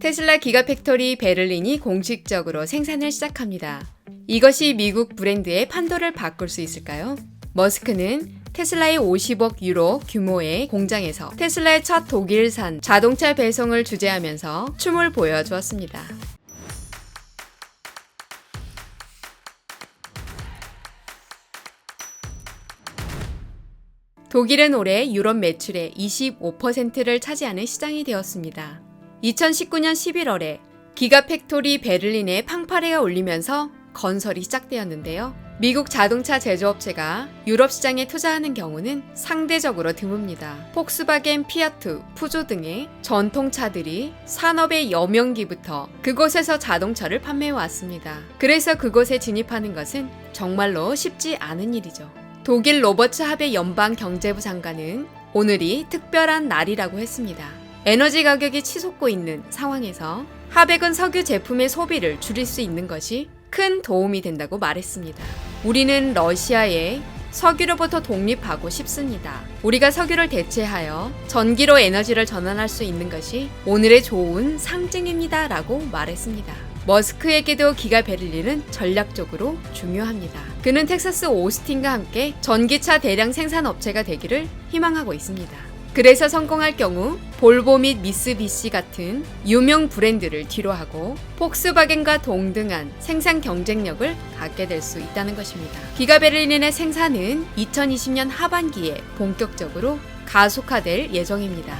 테슬라 기가팩토리 베를린이 공식적으로 생산을 시작합니다. 이것이 미국 브랜드의 판도를 바꿀 수 있을까요? 머스크는 테슬라의 50억 유로 규모의 공장에서 테슬라의 첫 독일산 자동차 배송을 주재하면서 춤을 보여주었습니다. 독일은 올해 유럽 매출의 25%를 차지하는 시장이 되었습니다. 2019년 11월에 기가팩토리 베를린에 팡파레가 울리면서 건설이 시작되었는데요. 미국 자동차 제조업체가 유럽 시장에 투자하는 경우는 상대적으로 드뭅니다. 폭스바겐, 피아트, 푸조 등의 전통차들이 산업의 여명기부터 그곳에서 자동차를 판매해 왔습니다. 그래서 그곳에 진입하는 것은 정말로 쉽지 않은 일이죠. 독일 로버츠 하베 연방 경제부 장관은 오늘이 특별한 날이라고 했습니다. 에너지 가격이 치솟고 있는 상황에서 하백은 석유 제품의 소비를 줄일 수 있는 것이 큰 도움이 된다고 말했습니다. 우리는 러시아에 석유로부터 독립하고 싶습니다. 우리가 석유를 대체하여 전기로 에너지를 전환할 수 있는 것이 오늘의 좋은 상징입니다. 라고 말했습니다. 머스크에게도 기가 베를린은 전략적으로 중요합니다. 그는 텍사스 오스틴과 함께 전기차 대량 생산 업체가 되기를 희망하고 있습니다. 그래서 성공할 경우 볼보 및 미쓰비시 같은 유명 브랜드를 뒤로하고 폭스바겐과 동등한 생산 경쟁력을 갖게 될 수 있다는 것입니다. 기가베를린의 생산은 2020년 하반기에 본격적으로 가속화될 예정입니다.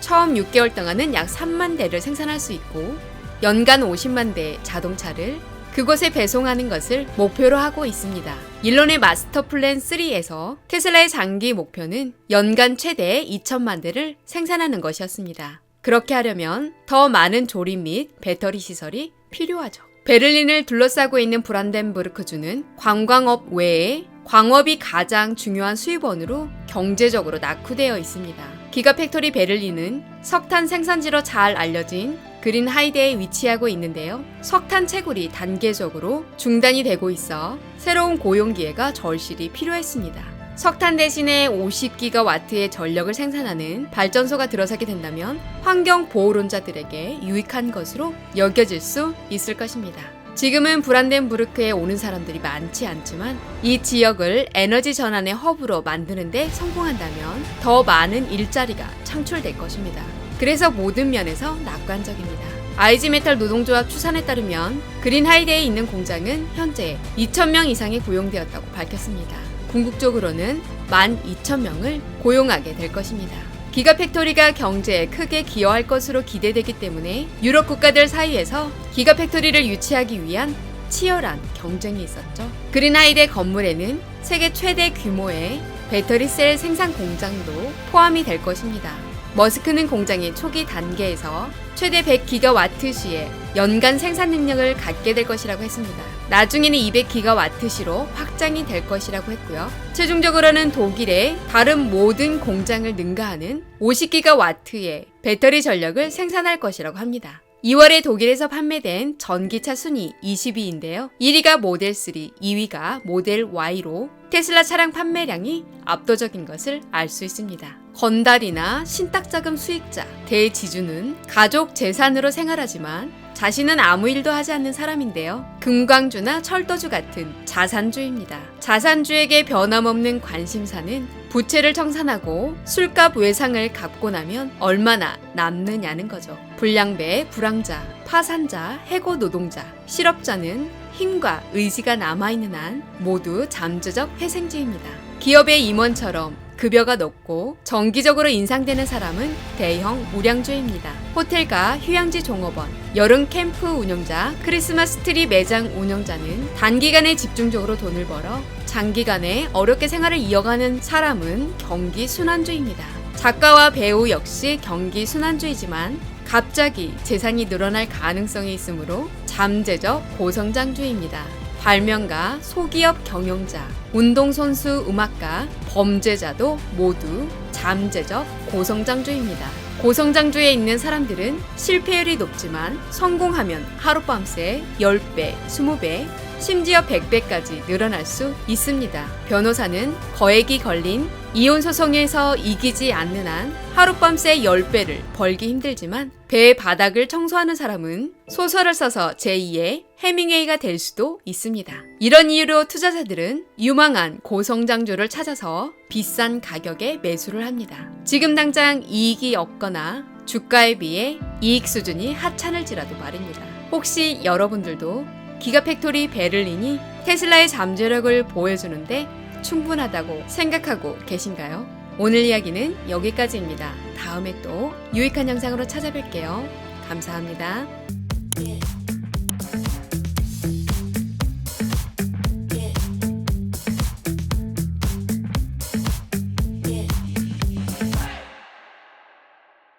처음 6개월 동안은 약 3만 대를 생산할 수 있고 연간 50만 대의 자동차를 그곳에 배송하는 것을 목표로 하고 있습니다. 일론의 마스터 플랜 3에서 테슬라의 장기 목표는 연간 최대 2천만 대를 생산하는 것이었습니다. 그렇게 하려면 더 많은 조립 및 배터리 시설이 필요하죠. 베를린을 둘러싸고 있는 브란덴부르크주는 관광업 외에 광업이 가장 중요한 수입원으로 경제적으로 낙후되어 있습니다. 기가 팩토리 베를린은 석탄 생산지로 잘 알려진 그린 하이드에 위치하고 있는데요. 석탄 채굴이 단계적으로 중단이 되고 있어 새로운 고용 기회가 절실히 필요했습니다. 석탄 대신에 50기가와트의 전력을 생산하는 발전소가 들어서게 된다면 환경 보호론자들에게 유익한 것으로 여겨질 수 있을 것입니다. 지금은 브란덴부르크에 오는 사람들이 많지 않지만 이 지역을 에너지 전환의 허브로 만드는데 성공한다면 더 많은 일자리가 창출될 것입니다. 그래서 모든 면에서 낙관적입니다. 아이지메탈 노동조합 추산에 따르면 그린하이드에 있는 공장은 현재 2,000명 이상이 고용되었다고 밝혔습니다. 궁극적으로는 12,000명을 고용하게 될 것입니다. 기가팩토리가 경제에 크게 기여할 것으로 기대되기 때문에 유럽 국가들 사이에서 기가팩토리를 유치하기 위한 치열한 경쟁이 있었죠. 그린하이드 건물에는 세계 최대 규모의 배터리 셀 생산 공장도 포함이 될 것입니다. 머스크는 공장의 초기 단계에서 최대 100기가와트시의 연간 생산 능력을 갖게 될 것이라고 했습니다. 나중에는 200기가와트시로 확장이 될 것이라고 했고요. 최종적으로는 독일의 다른 모든 공장을 능가하는 50기가와트의 배터리 전력을 생산할 것이라고 합니다. 2월에 독일에서 판매된 전기차 순위 20위인데요. 1위가 모델 3, 2위가 모델 Y로 테슬라 차량 판매량이 압도적인 것을 알 수 있습니다. 건달이나 신탁자금 수익자, 대지주는 가족 재산으로 생활하지만 자신은 아무 일도 하지 않는 사람인데요. 금광주나 철도주 같은 자산주입니다. 자산주에게 변함없는 관심사는 부채를 청산하고 술값 외상을 갚고 나면 얼마나 남느냐는 거죠. 불량배, 불황자, 파산자, 해고 노동자, 실업자는 힘과 의지가 남아있는 한 모두 잠재적 회생주입니다. 기업의 임원처럼 급여가 높고 정기적으로 인상되는 사람은 대형 무량주입니다. 호텔과 휴양지 종업원, 여름 캠프 운영자, 크리스마스 트리 매장 운영자는 단기간에 집중적으로 돈을 벌어 장기간에 어렵게 생활을 이어가는 사람은 경기 순환주입니다. 작가와 배우 역시 경기 순환주이지만 갑자기 재산이 늘어날 가능성이 있으므로 잠재적 고성장주입니다. 발명가, 소기업 경영자, 운동선수, 음악가, 범죄자도 모두 잠재적 고성장주입니다. 고성장주에 있는 사람들은 실패율이 높지만 성공하면 하룻밤새 10배, 20배, 심지어 100배까지 늘어날 수 있습니다. 변호사는 거액이 걸린 이혼 소송에서 이기지 않는 한 하룻밤새 10배를 벌기 힘들지만 배의 바닥을 청소하는 사람은 소설을 써서 제2의 해밍웨이가 될 수도 있습니다. 이런 이유로 투자자들은 유망한 고성장주를 찾아서 비싼 가격에 매수를 합니다. 지금 당장 이익이 없거나 주가에 비해 이익 수준이 하찮을지라도 말입니다. 혹시 여러분들도 기가팩토리 베를린이 테슬라의 잠재력을 보여주는데 충분하다고 생각하고 계신가요? 오늘 이야기는 여기까지입니다. 다음에 또 유익한 영상으로 찾아뵐게요. 감사합니다.